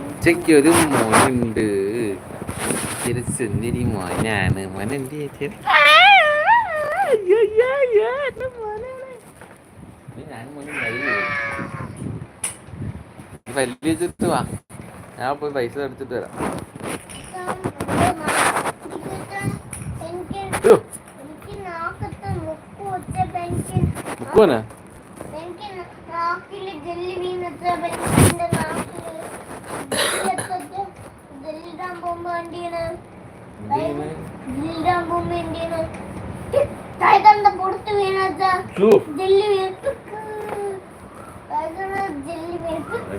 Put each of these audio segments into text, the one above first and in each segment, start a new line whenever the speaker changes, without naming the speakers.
ഉച്ചയ്ക്ക് ഒരു മോനുണ്ട്. ഇച്ചിരി സുന്ദരി മോനാണ് മോൻ എന്ത് ചേച്ചി വലിയ ചുറ്റ് വാ. ഞാൻ പോയി പൈസ എടുത്തിട്ട് വരാം. മുക്കുവനാ?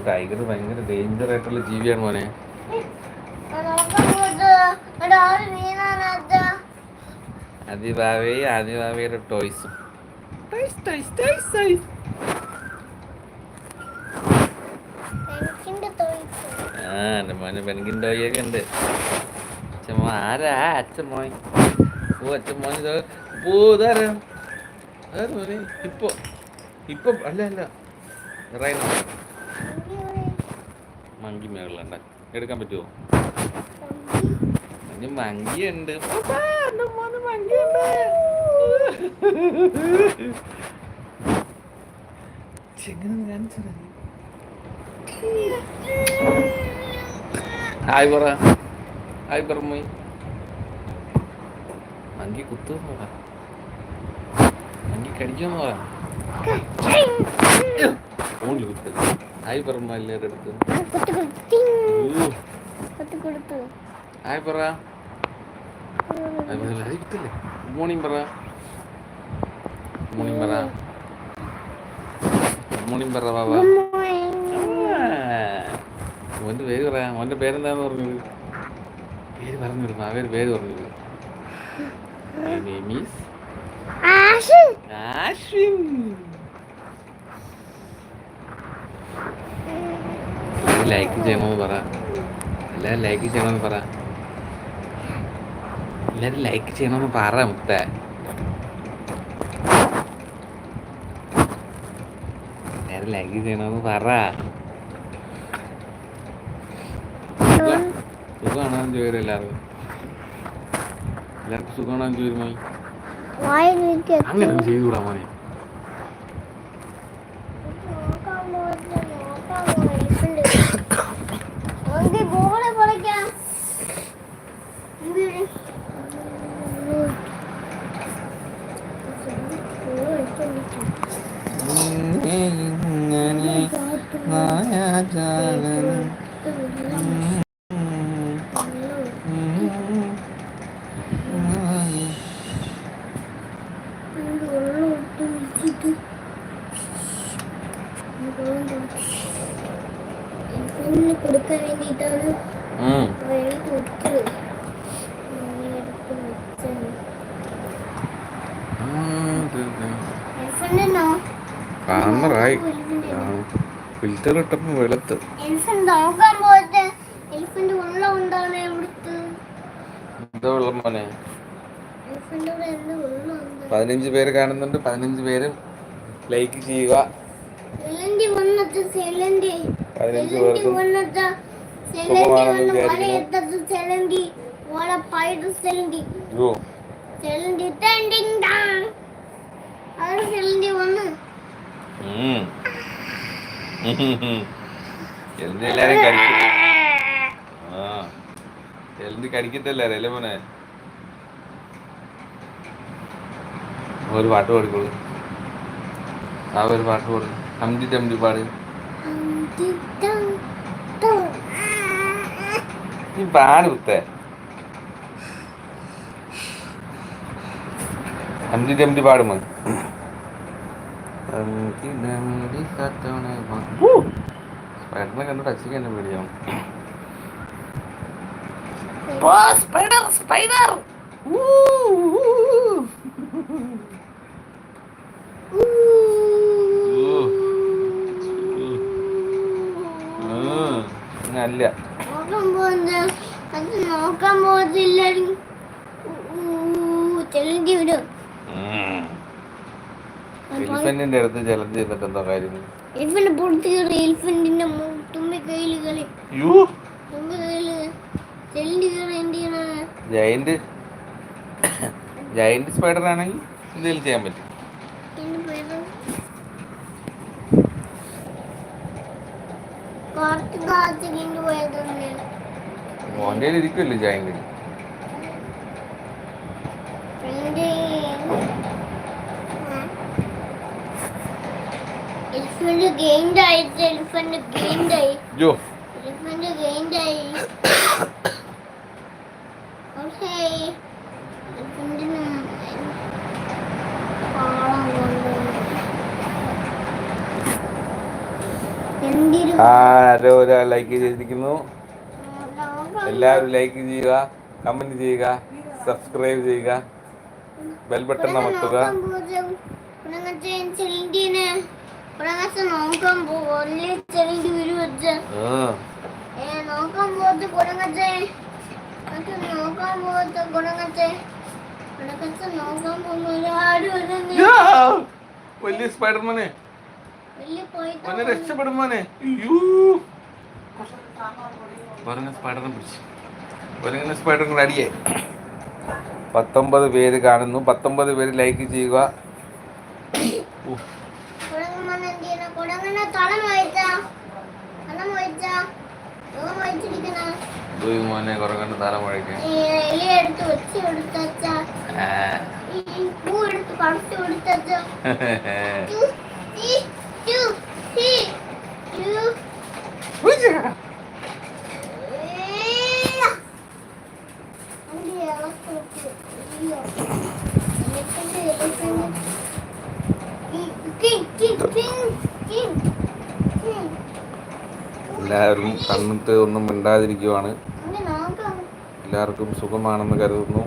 ടൈഗർ ഭയങ്കര ഡേഞ്ചർ ആയിട്ടുള്ള ജീവിയാണ് മോനെ. ആദിഭാവി ആദിഭാവിയുടെ ടോയ്സും ടോയ്സ് ടോയ്സ് ടോയ്സ് ടോയ്സ്
എനിക്കിന്റെ തൊഴിച്ച്
ആ എന്റെ മോന് പെൻകിൻ ടോയൊക്കെ ഉണ്ട്. അച്ഛൻ മോൻ ആരാ? അച്ഛൻ മോൻ ഓ അച്ഛൻ മോൻ ഇത് ഓ ഇതാരാ? അതാരാ മോനെ ഇപ്പൊ ഇപ്പൊ അല്ല അല്ല. റൈന മങ്കി മേളിലുണ്ട്. എടുക്കാൻ പറ്റുമോ അതിന് മങ്കിയുണ്ട് മങ്കിയുണ്ട് കാണിച്ചത് ഹായ് പറ ഹായ് പറ മോയ്. മങ്കി കുത്തുമെന്ന് പറ. മങ്കി കടിക്കുമെന്ന് പറ. ഫോണിൽ കുത്ത്. ഹായ് പറ എല്ലാവരുടെ അടുത്ത്. ഹായ് പറ കുത്തില്ലേ ഗുഡ് മോർണിംഗ് പറ. ഗുഡ് മോർണിംഗ് പറ. ഗുഡ് മോർണിംഗ് പറ ബാബാ മോന്റെ പേര് പറയാം. മോന്റെ പേരെന്താന്ന് പറഞ്ഞത്? പേര് പറഞ്ഞു ആ പേര് പേര് പറഞ്ഞു ലൈക്ക് ചെയ്യണമെന്ന് പറ. എല്ലാവരും ലൈക്ക് ചെയ്യണമെന്ന് പറ. എല്ലാവരും ലൈക്ക് ചെയ്യണമെന്ന് പറ മുത്ത. എല്ലാവരും ലൈക്ക് ചെയ്യണമെന്ന് പറ. സുഖമാണോ ചോദിക്കും എല്ലാവർക്കും. എല്ലാവർക്കും സുഖമാണോ
വായിൽ വെച്ച്
അങ്ങനെ ചെയ്തുകൂടാ മോനെ. മോനെ
എൽഫിന്റെ കൂടെ എന്ത് ഉള്ള ഉണ്ട്
പതിനഞ്ച് പേര് കാണുന്നുണ്ട് പതിനഞ്ച് പേരും ലൈക്ക് ചെയ്യുക. പതിനഞ്ച് പേർക്കും സുഖമാണെന്ന് വിചാരിക്കുന്നു. എല്ലാരും കഴിക്കും ആ. കടിക്കത്തല്ലേ അല്ലേ മോനെ? ഒരു പാട്ട് പാടിക്കോളൂ. ആ ഒരു പാട്ട് പാടും ഹംഡി ടംഡി പാട് നീ പാട് കുത്തേ ഹംഡി ടംഡി പാടുമോ സ്പൈഡറിനെ കണ്ടിട്ട് അച്ഛക്ക് എന്നെ പേടിയാവും സ്പൈഡർ സ്പൈഡർ അല്ല
നോക്കാൻ പോകുന്ന അത് നോക്കാൻ പോകത്തില്ല ചെലന്റി വിടും.
എലിഫന്റിന്റെ അടുത്ത് ചലഞ്ച് ചെയ്തിട്ട് എന്താ കാര്യം?
എലിഫന്റ് പൊടുത്ത് കയറി എലിഫന്റിന്റെ തുമ്പി കയ്യിൽ കളി
യൂ
തുമ്പി കയ്യിൽ ചെല്ലി കയറി എന്ത് ചെയ്യണ?
ജയന്റ് ജയന്റ് സ്പൈഡർ ആണെങ്കിൽ എന്തെങ്കിലും ചെയ്യാൻ പറ്റും
എന്റെ പേര്
മോന്റെ ഇരിക്കുമല്ലോ
എന്റെ എലിഫന്റ് ഗെയിംഡ് ആയിട്ട് എലിഫന്റ് ഗെയിംഡ് ആയി
ജോ.
എലിഫന്റ് ഗെയിംഡ് ആയി പക്ഷേ
ആരോ ഒരാൾ ലൈക്ക് ചെയ്തിരിക്കുന്നു. എല്ലാവരും ലൈക്ക് ചെയ്യുക കമന്റ് ചെയ്യുക സബ്സ്ക്രൈബ് ചെയ്യുക ബെൽ ബട്ടൺ അമർത്തുക! വലിയ സ്പൈഡർമാനെ മോനെ രക്ഷപ്പെടും മോനെ. അയ്യോ. പറഞ്ഞ സ്പൈഡറിനെ പിടിച്ചു. പറഞ്ഞ സ്പൈഡറിനെ അടിയേ. പത്തൊമ്പത് പേര് കാണുന്നു. പത്തൊമ്പത് പേര് ലൈക്ക് ചെയ്യുക. മോനെ തല മുഴക്കാൻ
എടുത്ത്
എല്ലാവരും കണ്ണിട്ട് ഒന്നും മിണ്ടാതിരിക്കുവാണ്. എല്ലാവർക്കും സുഖമാണെന്ന് കരുതുന്നു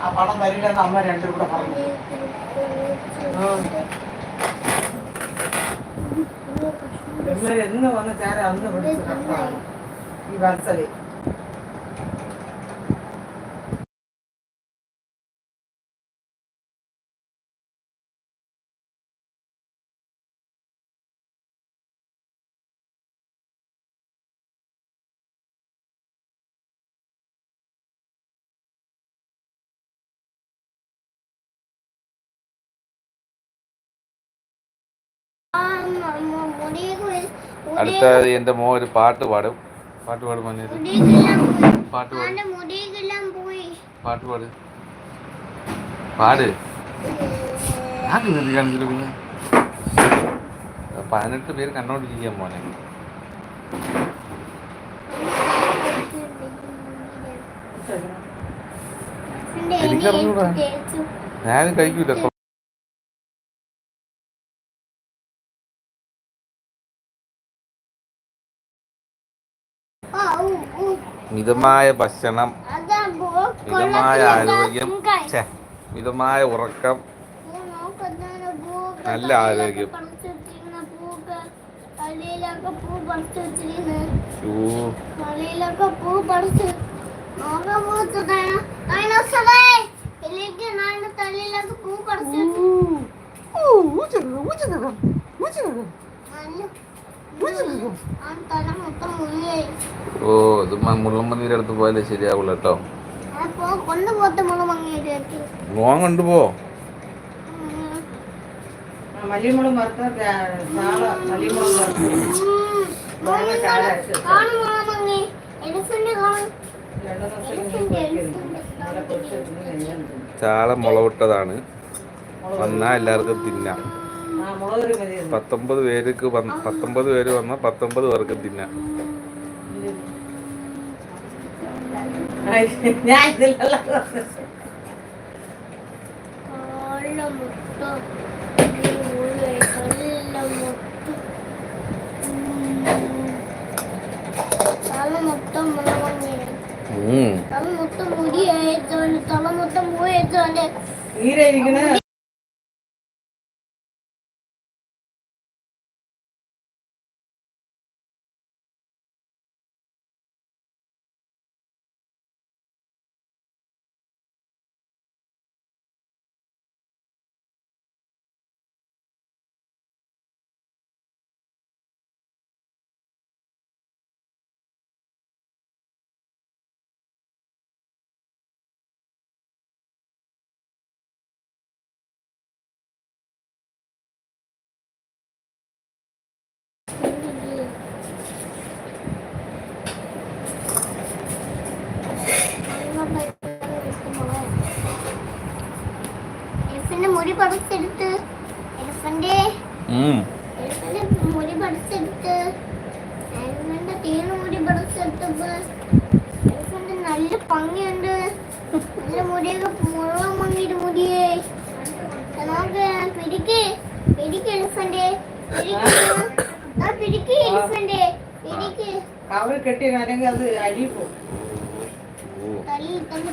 ആ പണം തരില്ലെന്ന് അമ്മ രണ്ടും കൂടെ പറഞ്ഞു എന്ന് വന്ന് ചേരാ അന്ന് വിളിച്ചു ഈ വത്സൽ
അടുത്ത എന്റെ മോ ഒരു പാട്ട് പാടും. പാട്ട് പാടും മോനെ. പാട്ട് പാടും. പാട്ട് പാട്. പാട്. ആർക്ക് നിർത്തി പതിനെട്ട് പേര് കണ്ടോണ്ടിരിക്കാൻ മോനെ.
എന്റെ
എനിക്കറിഞ്ഞൂടാ. ഞാനും കഴിക്കൂല. മിതമായ ഭക്ഷണം മിതമായ ആരോഗ്യം മിതമായ ഉറക്കം നല്ല ആരോഗ്യം.
പൂ പറിച്ച് വെച്ചിരുന്നു
ഓ ഇത് മ- മുള്ളമ്പന്നിയുടെ അടുത്ത് പോയാലേ ശരിയാവുള്ളൂ കേട്ടോ. മോൻ കൊണ്ടുപോ
ചാള
മുളവിട്ടതാണ്. വന്നാൽ എല്ലാവർക്കും തിന്നാം. പത്തൊമ്പത് പേർക്ക് വന്ന് പത്തൊമ്പത് പേര് വന്നാൽ പത്തൊമ്പത് പേർക്ക് തിന്നാം.
തല മൊത്തം
ഉം.
തല മൊത്തം മുടിയായിട്ട് തല പറിച്ചെടുത്ത്. എലിഫന്റ്. എലിഫന്റ് മുടി പറിച്ചെടുത്ത്. എലിഫന്റ് തീർന്ന മുടി പറിച്ചെടുത്തപ്പോ എലിഫന്റ് നല്ല ഭംഗിയുണ്ട്. നല്ല മുടിയൊക്കെ മുഴുവൻ ഭംഗിയുടെ മുടിയേ. നമുക്ക് പിടിക്ക് പിടിക്ക് എലിഫന്റ്. പിടിക്ക് എലിഫന്റ്. പിടിക്ക്
കവർ കെട്ടി അല്ലെങ്കിൽ അത് അരി പോകും.
ഓ,
തലയിൽ തന്നെ